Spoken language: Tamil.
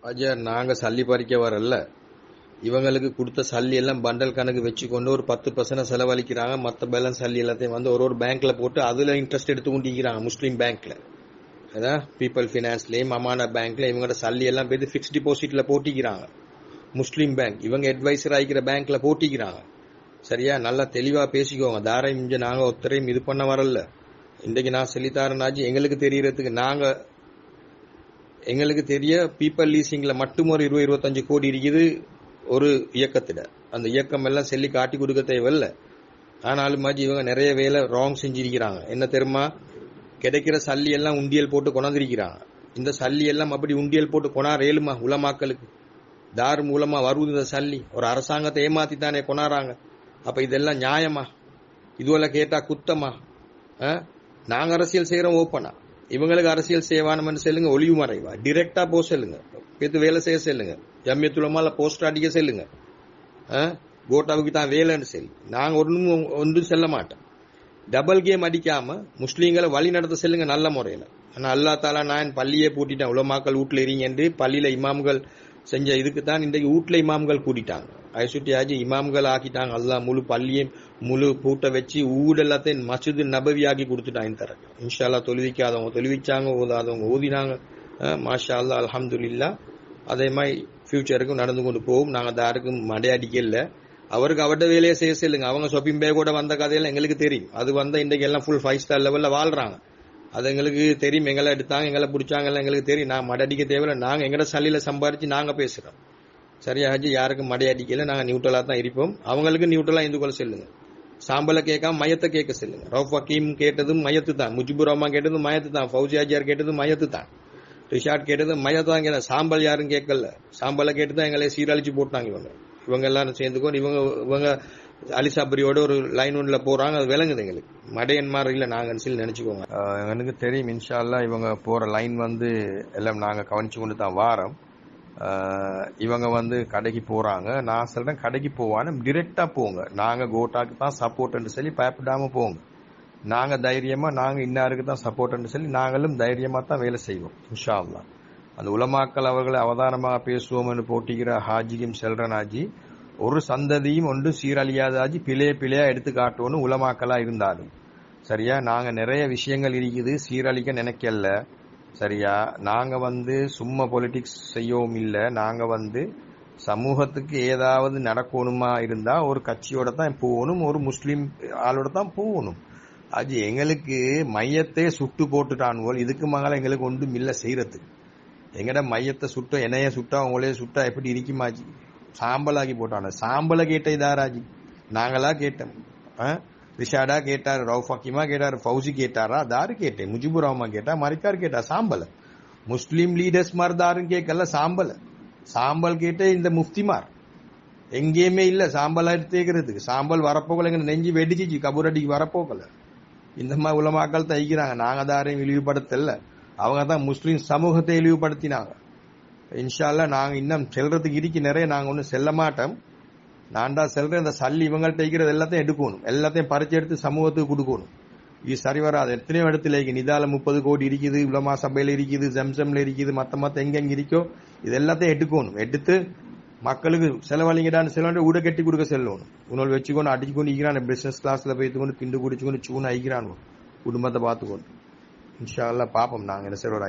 ஐயா நாங்க சல்லி பறிக்க வரல இவங்களுக்கு கொடுத்த சல்லி எல்லாம் பண்டல் கணக்கு வச்சுக்கொண்டு ஒரு பத்து பர்சன்ட் செலவழிக்கிறாங்க. மத்த பேலன்ஸ் சல்லி எல்லாத்தையும் வந்து ஒரு ஒரு பேங்க்ல போட்டு அதுல இன்ட்ரெஸ்ட் எடுத்து கொண்டிருக்கிறாங்க முஸ்லீம் பேங்க்ல அதான் பீப்பிள் ஃபினான்ஸ்லயும் அமானா பேங்க்ல இவங்களோட சல்லி எல்லாம் போய் ஃபிக்ஸ் டிபாசிட்ல போட்டிக்கிறாங்க. முஸ்லீம் பேங்க் இவங்க அட்வைசர் ஆகிக்கிற பேங்க்ல போட்டிக்கிறாங்க. சரியா? நல்லா தெளிவா பேசிக்கோங்க. தாரை மிஞ்ச நாங்க ஒருத்தரையும் இது பண்ண வரல. இன்றைக்கு நான் சொல்லித்தாரனாச்சு எங்களுக்கு தெரியறதுக்கு நாங்க எங்களுக்கு தெரிய பீப்பிள் லீசிங்ல மட்டும் ஒரு இருபது இருபத்தஞ்சு கோடி இருக்குது ஒரு இயக்கத்திட அந்த இயக்கம் எல்லாம் சொல்லி காட்டி கொடுக்க தேவையில்ல. ஆனாலும் மாஜி இவங்க நிறைய வேலை ராங் செஞ்சிருக்கிறாங்க. என்ன தெரியுமா? கிடைக்கிற சல்லி எல்லாம் உண்டியல் போட்டு கொண்டாந்துருக்கிறாங்க இந்த சல்லி எல்லாம் அப்படி உண்டியல் போட்டு கொண்டார் ஏழுமா உலமாக்களுக்கு தார் மூலமா வருவது இந்த சல்லி. ஒரு அரசாங்கத்தை ஏமாத்தி தானே கொண்டாடுறாங்க அப்ப இதெல்லாம் நியாயமா? இதுவெல்லாம் கேட்டா குத்தமா? ஆ? நாங்க அரசியல் செய்யறோம் ஓப்பனா இவங்களுக்கு அரசியல் சேவானம்னு செல்லுங்க ஒளிவு மறைவா? டிரெக்டா போ செல்லுங்க. பேத்து வேலை செய்ய சொல்லுங்க. துளமால போஸ்டர் அடிக்க செல்லுங்க. ஆ? கோட்டாவுக்கு தான் வேலைன்னு சொல்லி. நாங்கள் ஒன்றும் ஒன்றும் செல்ல மாட்டோம். டபுள் கேம் அடிக்காம முஸ்லீம்களை வழி நடத்த செல்லுங்க நல்ல முறையில. ஆனால் அல்லா தாலா நான் பள்ளியே பூட்டிட்டேன். உலமாக்கள் வீட்டில் இருங்க என்று பள்ளியில இமாம்கள் செஞ்ச இதுக்கு தான் இன்றைக்கு வீட்டில் இமாம்கள் கூட்டிட்டாங்க. ஐசுட்டி இமாம்கள் ஆக்கிட்டாங்க அல்லாஹ் முழு பள்ளியும் முழு பூட்டை வச்சு ஊடு எல்லாத்தையும் மசிது நபவி ஆக்கி கொடுத்துட்டாங்க இந்த தரக்கு இன்ஷால்லா தொழுவிக்காதவங்க தொழுவிச்சாங்க ஓதாதவங்க ஓதினாங்க மாஷா அல்லா அல்ஹம்துலில்லா அதே மாதிரி ஃபியூச்சருக்கும் நடந்து கொண்டு போகும் நாங்க யாருக்கும் மடையடிக்கல அவருக்கு அவர்கிட்ட வேலையை செய்ய சொல்லுங்க அவங்க ஷாப்பிங் பேக்கோட வந்த கதையெல்லாம் எங்களுக்கு தெரியும் அது வந்த இன்றைக்கு எல்லாம் ஃபுல் ஃபைவ் ஸ்டார் லெவலில் வாழ்றாங்க அது எங்களுக்கு தெரியும் எங்களை எடுத்தாங்க எங்களை பிடிச்சாங்க எல்லாம் எங்களுக்கு தெரியும் நான் மடடிக்க தேவையில்லை நாங்கள் எங்கட சளியில் சம்பாரிச்சு நாங்கள் பேசுகிறோம் சரியா ஹஜ் யாருக்கும் மடை அடிக்கல நாங்க நியூட்ரலா தான் இருப்போம். அவங்களுக்கு நியூட்ரலா இந்து கொள்ள சாம்பலை கேட்காம மயத்தை கேட்க சொல்லுங்க. ரவுஃப் ஹக்கீம் கேட்டதும் மயத்து தான். முஜிபுர் ரஹ்மான் கேட்டதும் மயத்து தான். ஃபௌஜி ஆஜியார் கேட்டதும் மயத்து தான். ரிஷாட் கேட்டதும் மயத்து தான் கேட்ட சாம்பல் யாரும் கேட்கல. சாம்பலை கேட்டு தான் எங்களை சீரழிச்சு போட்டாங்க இவங்க. இவங்க எல்லாரும் சேர்ந்துக்கோ இவங்க இவங்க அலிசாபரியோட ஒரு லைன் ஒன்ல போறாங்க. அது விளங்குது எங்களுக்கு. மடையன்மார் இல்லை நாங்கள் சொல்லி நினைச்சுக்கோங்க. எனக்கு தெரியும். இன்ஷா இவங்க போற லைன் வந்து எல்லாம் நாங்கள் கவனிச்சு கொண்டு தான் வாரம். இவங்க வந்து கடைக்கு போறாங்க. நான் சொல்கிறேன் கடைக்கு போவான்னு டிரெக்டா போங்க. நாங்க கோட்டாக்கு தான் சப்போர்ட்னு சொல்லி பயப்படாம போங்க. நாங்க தைரியமா நாங்க இன்னாருக்கு தான் சப்போர்ட்னு சொல்லி நாங்களும் தைரியமா தான் வேலை செய்வோம் இன்ஷா அந்த உலமாக்கள் அவர்களை அவதானமாக பேசுவோம்னு போட்டிக்கிற ஹாஜியும் செல்றன் ஹாஜி. ஒரு சந்ததியும் ஒன்று சீரழியாத ஹாஜி பிழைய பிழையா எடுத்து காட்டுவோன்னு உலமாக்களா இருந்தாலும். சரியா? நாங்க நிறைய விஷயங்கள் இருக்குது சீரழிக்க நினைக்கல. சரியா? நாங்கள் வந்து சும்மா பொலிட்டிக்ஸ் செய்யவும் இல்லை. நாங்கள் வந்து சமூகத்துக்கு ஏதாவது நடக்கணுமா இருந்தால் ஒரு கட்சியோட தான் போகணும் ஒரு முஸ்லீம் ஆளோட தான் போகணும். அது எங்களுக்கு மையத்தை சுட்டு போட்டுட்டான் போல். இதுக்கு மகள எங்களுக்கு ஒன்றும் இல்லை செய்கிறது எங்கட மையத்தை சுட்ட என்னைய சுட்டா உங்களே சுட்டா எப்படி இருக்குமாஜி சாம்பலாக்கி போட்டான. சாம்பலை கேட்ட இதாராஜி. நாங்களா கேட்டோம். ஆ? ரிஷாடா கேட்டார் ரவுஃப் ஹக்கீமா கேட்டார் ஃபவுசி கேட்டாரா தாரு கேட்டேன் முஜிபுர் ரஹ்மான் கேட்டா மரிக்கார் கேட்டா சாம்பல். முஸ்லீம் லீடர்ஸ் மாதிரி தாருன்னு கேட்கல சாம்பல். சாம்பல் கேட்ட இந்த முஃப்திமார். எங்கேயுமே இல்ல சாம்பல் எடுத்துக்கிறதுக்கு சாம்பல் வரப்போகல எங்க நெஞ்சு வெடிச்சிச்சு கபூரடிக்கு வரப்போகல. இந்த மாதிரி உலமாக்கள் தைக்கிறாங்க நாங்க தாரையும் இழிவுபடுத்தல. அவங்க தான் முஸ்லீம் சமூகத்தை இழிவுபடுத்தினாங்க. இன்ஷால்ல நாங்க இன்னும் செல்றதுக்கு இருக்கி நிறைய நாங்க ஒன்றும் செல்ல மாட்டோம். நான் தான் செல்றேன் இந்த சல்லி இவங்கள்ட்ட இருக்கிறது எல்லாத்தையும் எடுக்கணும். எல்லாத்தையும் பறிச்சு எடுத்து சமூகத்துக்கு கொடுக்கணும். இது சரி வராது. எத்தனையோ இடத்துல இருக்கு நிதால முப்பது கோடி இருக்குது உலமா சபையில் இருக்குது ஜம்சம்ல இருக்குது மற்ற மற்ற எங்கெங்க இருக்கோ இது எல்லாத்தையும் எடுக்கணும். எடுத்து மக்களுக்கு செலவழிங்கடான்னு செலவு ஊட கட்டி கொடுக்க செல்லணும். உணவு வச்சுக்கொண்டு அடிச்சுக்கொண்டு இருக்கிறான் பிசினஸ் கிளாஸ்ல கொண்டு திண்டு குடிச்சுக்கொண்டு சூன் ஐக்கிறான் குடும்பத்தை பார்த்துக்கொண்டு. இன்ஷா எல்லாம் பார்ப்போம் நாங்கள் என்ன சார் ஒரு